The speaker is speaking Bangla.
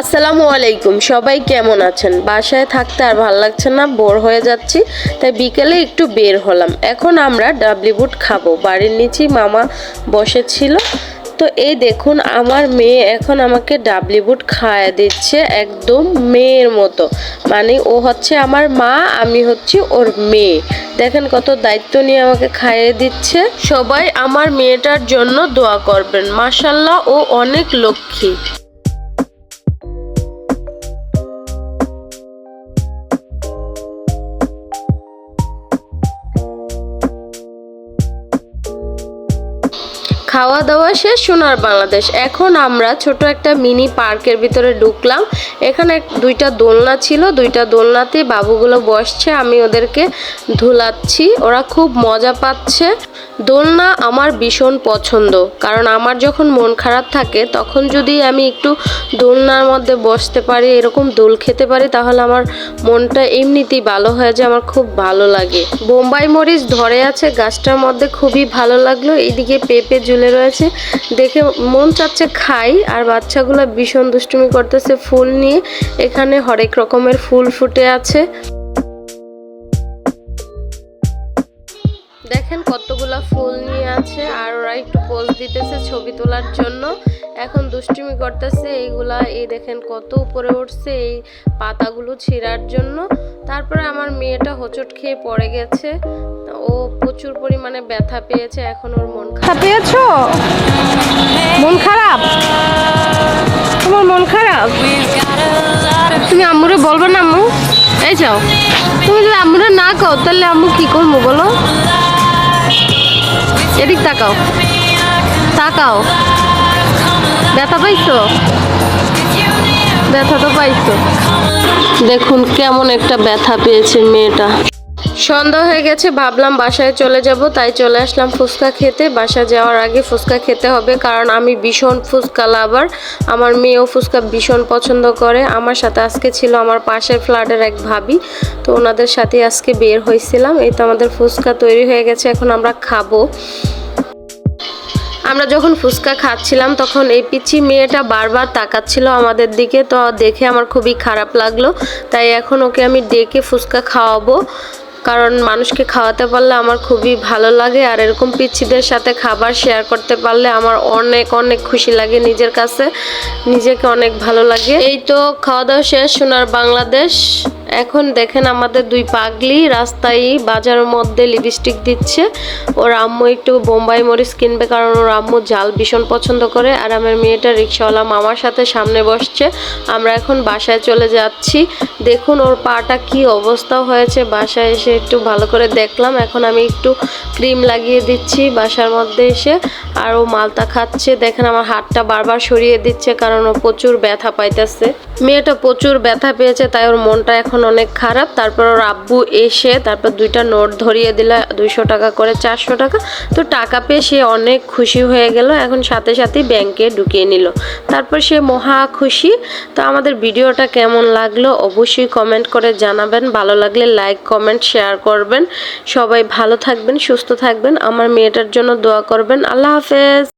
আসসালামু আলাইকুম, সবাই কেমন আছেন? বাসায় থাকতে আর ভালো লাগছে না, বোর হয়ে যাচ্ছি, তাই বিকেলে একটু বের হলাম। এখন আমরা ডাবলি বুট খাব, বাড়ির নিচেই মামা বসেছিল। তো এই দেখুন, আমার মেয়ে এখন আমাকে ডাবলি বুট খাওয়া দিচ্ছে, একদম মেয়ের মতো। মানে ও হচ্ছে আমার মা, আমি হচ্ছি ওর মেয়ে। দেখেন কত দায়িত্ব নিয়ে আমাকে খাইয়ে দিচ্ছে। সবাই আমার মেয়েটার জন্য দোয়া করবেন। মাসাল্লাহ ও অনেক লক্ষ্মী। খাওয়া দাওয়া শেষ, সোনার বাংলাদেশ। এখন আমরা ছোট একটা মিনি পার্কের ভিতরে ঢুকলাম। এখানে দুইটা দোলনা ছিল। দুইটা দোলনাতে বাবুগুলো বসছে, আমি ওদেরকে ধুলাচ্ছি। ওরা খুব মজা পাচ্ছে। দোলনা আমার ভীষণ পছন্দ, কারণ আমার যখন মন খারাপ থাকে, তখন যদি আমি একটু দোলনার মধ্যে বসতে পারি, এরকম দোল খেতে পারি, তাহলে আমার মনটা এমনিতেই ভালো হয়ে যায়, আমার খুব ভালো লাগে। বোম্বাই মরিচ ধরে আছে, গাছটার মধ্যে খুবই ভালো লাগল। এইদিকে পেঁপে ঝুলে রয়েছে। দেখে মন চাচ্ছে খাই, আর বাচ্চাগুলো ভীষণ দুষ্টুমি করতেছে ফুল নিয়ে। এখানে হরেক রকমের ফুল ফুটে আছে। কতগুলা ফুল নিয়ে আছে আর ওরা একটু পোজ দিতেছে ছবি তোলার জন্য। এখন দুষ্টুমি করতেছে, এইগুলা, এই দেখেন কত উপরে উঠছে, এই পাতাগুলো ছিঁড়ার জন্য। তারপরে আমার মেয়েটা হোঁচট খেয়ে পড়ে গেছে। ও প্রচুর পরিমাণে ব্যথা পেয়েছে, এখন ওর মন খারাপ। পেয়েছ? মন খারাপ? তোমার মন খারাপ? তুমি আম্মুরে বলবে না আম্মু? এই যাও। তুমি যদি আম্মুরে না কও, তাহলে আম্মু কি করব বলো? এদিক তাকাও। তাকাও। ব্যথা পাইছো? ব্যথা তো পাইছো। দেখুন কেমন একটা ব্যথা পেয়েছে মেয়েটা। সন্ধ্যা হয়ে গেছে, ভাবলাম বাসায় চলে যাব, তাই চলে আসলাম ফুচকা খেতে। বাসা যাওয়ার আগে ফুচকা খেতে হবে, কারণ আমি ভীষণ ফুচকা লাভার। আমার মেয়েও ফুচকা ভীষণ পছন্দ করে। আমার সাথে আজকে ছিল আমার পাশের ফ্ল্যাটের এক ভাবি, তো ওনাদের সাথে আজকে বের হয়েছিলাম। এই তো আমাদের ফুচকা তৈরি হয়ে গেছে, এখন আমরা খাব। আমরা যখন ফুচকা খাচ্ছিলাম, তখন এই পিচি মেয়েটা বারবার তাকাচ্ছিল আমাদের দিকে, তো দেখে আমার খুবই খারাপ লাগল। তাই এখন ওকে আমি ডেকে ফুচকা খাওয়াবো। কারণ মানুষকে খাওয়াতে পারলে আমার খুবই ভালো লাগে আর এরকম পিচ্ছিদের সাথে খাবার শেয়ার করতে পারলে আমার অনেক অনেক খুশি লাগে নিজের কাছে। নিজেকে অনেক ভালো লাগে। এই তো খাওয়া দাওয়া শেষ, সোনার বাংলাদেশ। এখন দেখেন আমাদের দুই পাগলি রাস্তায় বাজারের মধ্যে লিপস্টিক দিচ্ছে। ওর আম্মু একটু বোম্বাই মরিচ কিনবে কারণ ওর আম্মু জাল ভীষণ পছন্দ করে আর আমার মেয়েটা রিক্সাওয়ালা মামার সাথে সামনে বসছে। আমরা এখন বাসায় চলে যাচ্ছি। দেখুন ওর পাটা কি অবস্থা হয়েছে। বাসায় এসে একটু ভালো করে দেখলাম। এখন আমি একটু ক্রিম লাগিয়ে দিচ্ছি বাসার মধ্যে এসে। আর ও মালতা খাচ্ছে। দেখেন আমার হাতটা বারবার সরিয়ে দিচ্ছে কারণ ও প্রচুর ব্যথা পাইতেছে। মেয়েটা প্রচুর ব্যথা পেয়েছে, তাই ওর মনটা এখন অনেক খারাপ। তারপর ওর আব্বু এসে তারপর দুইটা নোট ধরিয়ে দিল দুইশো টাকা করে, চারশো টাকা। তো টাকা পেয়ে সে অনেক খুশি হয়ে গেল। এখন সাথে সাথে ব্যাংকে ঢুকিয়ে নিল। তারপর সে মহা খুশি। তো আমাদের ভিডিওটা কেমন লাগল অবশ্যই কমেন্ট করে জানাবেন। ভালো লাগলে লাইক কমেন্ট শেয়ার করবেন। সবাই ভালো থাকবেন, সুস্থ থাকবেন। আমার মেয়েটার জন্য দোয়া করবেন। আল্লাহ হাফেজ।